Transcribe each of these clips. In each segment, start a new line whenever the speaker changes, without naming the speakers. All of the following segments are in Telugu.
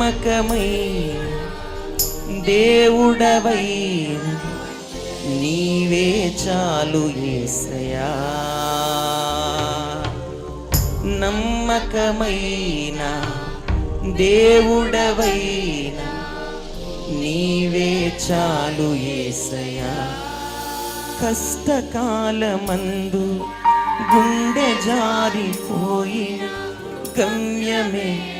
నమ్మకమై దేవుడవై. నీవే చాలు ఏసయా. నమ్మకమైన దేవుడవైన నీవే చాలు ఏసయా. కష్టకాలమందు గుండె జారిపోయి గమ్యమే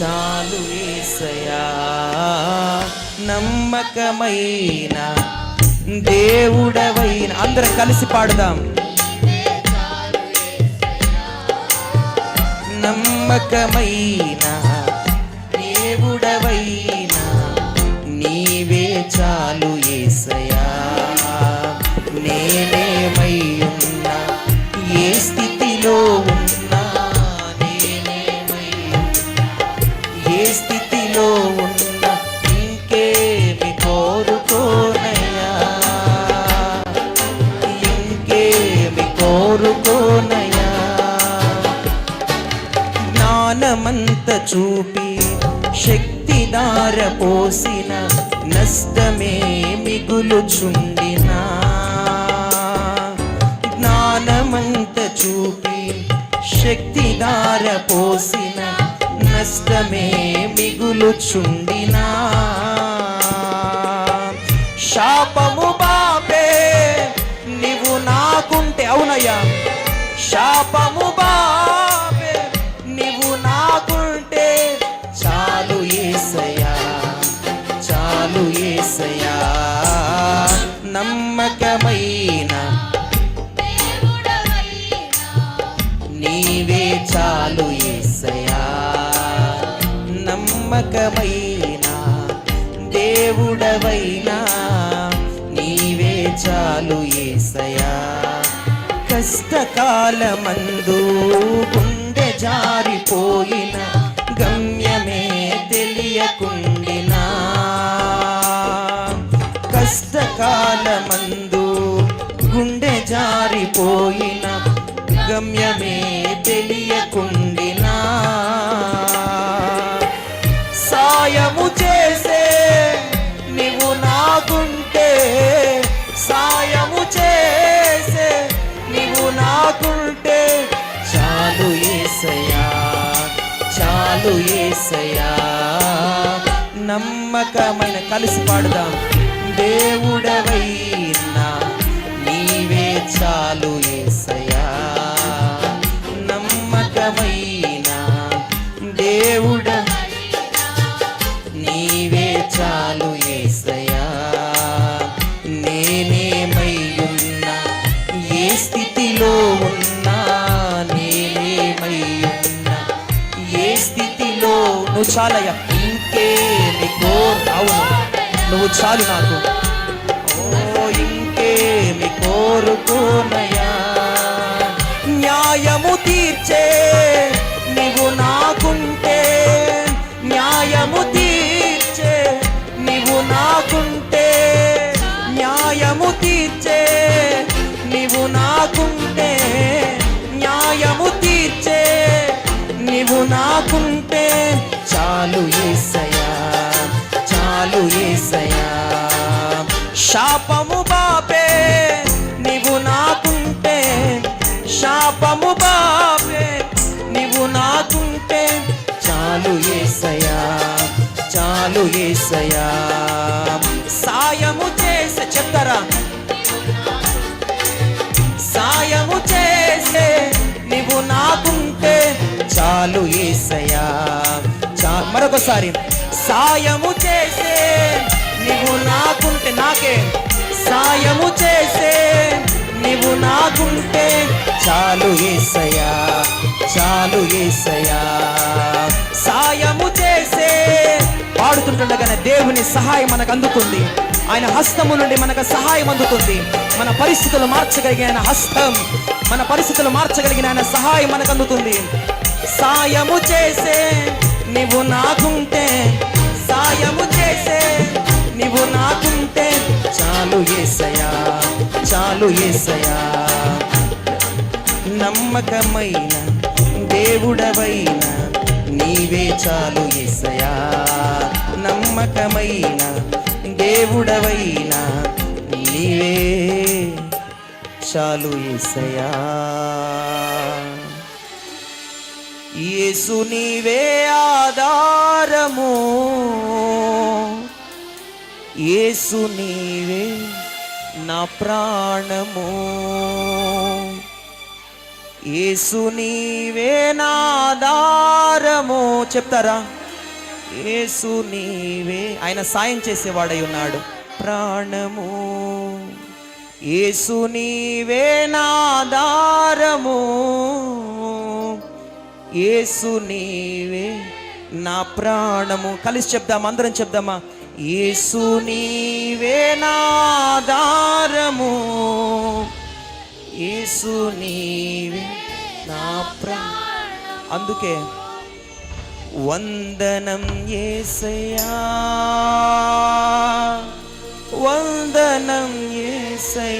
చాలు ఏసయా. నమ్మకమైన దేవుడవైన. అందరం కలిసి పాడుదాం. నమ్మకమైన చూపి శక్తి దార పోసిన నష్టమే మిగులుచుండిన. జ్ఞానమంత చూపి శక్తి దార పోసిన నష్టమే మిగులుచుండినా. శాపము బాపే నీవు నాకుంటే అవునయ్యా. శాపము బా చాలు నమ్మకమైన నీవే చాలు ఏసయా నమ్మకమైన దేవుడవైనా నీవే చాలు ఏసయా కష్టకాలమందు కష్టకాలమందు గుండె జారిపోయిన గమ్యమే తెలియకుండినా. సాయము చేసే నీవు నాకుంటే సాయము చేసే నీవు నాకుంటే చాలు ఏసయా చాలు ఏసయా నమ్మకమైన కలిసి పాడుదాం. దేవుడవైనా నీవే చాలు ఏసయ్యా. నమ్మకమైన దేవుడ నీవే చాలు ఏసయ్యా. నేనేమై ఉన్నా ఏ స్థితిలో ఉన్నా నేనేమై ఉన్నా ఏ స్థితిలో నువ్వు చాలయ్యా. ఇంకేమి కోరు అవును నువ్వు చాలు నాకు. ఓ ఇంకేమి కోరుకోనయా న్యాయము తీర్చే నువ్వు నాకుంటే న్యాయము తీర్చే నువ్వు నాకుంటే న్యాయము తీర్చే నువ్వు నాకుంటే న్యాయము తీర్చే నువ్వు నాకుంటే చాలు ఈ శాపము బాపే నీవు నాకుంటే శాపము బాపే నీవు నాకుంటే చాలు ఏసయా చాలు ఏసయా సాయము చేసే చెప్తారా? సాయము చేసే నీవు నాకుంటే చాలు ఏసయా చా మరొకసారి. సాయము చేసే నీవు నాకుంటే నాకే సాయము చేసే. నీవు నాకుంటే చాలు ఏసయా చాలు ఏసయా సాయము చేసే. పాడుతుంటుండగానే దేవుని సహాయం మనకు అందుతుంది. ఆయన హస్తము నుండి మనకు సహాయం అందుతుంది. మన పరిస్థితులు మార్చగలిగిన ఆయన హస్తం. మన పరిస్థితులు మార్చగలిగిన ఆయన సహాయం మనకు అందుతుంది. సాయము చేసే నీవు నాకుంటే సాయము చేసే. నీవు నాకుంటే చాలు ఏసయా చాలు ఏసయా నమ్మకమైన దేవుడవైన నీవే చాలు ఏసయా నమ్మకమైన దేవుడవైన నీవే చాలు ఏసయా యేసు నీవే ఆధారము. యేసు నీవే నా ప్రాణము. యేసు నీవే నాదారము చెప్తారా? యేసు నీవే. ఆయన సాయం చేసేవాడై ఉన్నాడు. ప్రాణము. యేసు నీవే నాదారము యేసు నీవే నా ప్రాణము. కలిసి చెప్దాం అందరం చెప్దామా? యేసు నీవే నా యేసు నీవే నా ప్రా అందుకే వందనం ఏసయ్యా. వందనం ఏసయ్యా.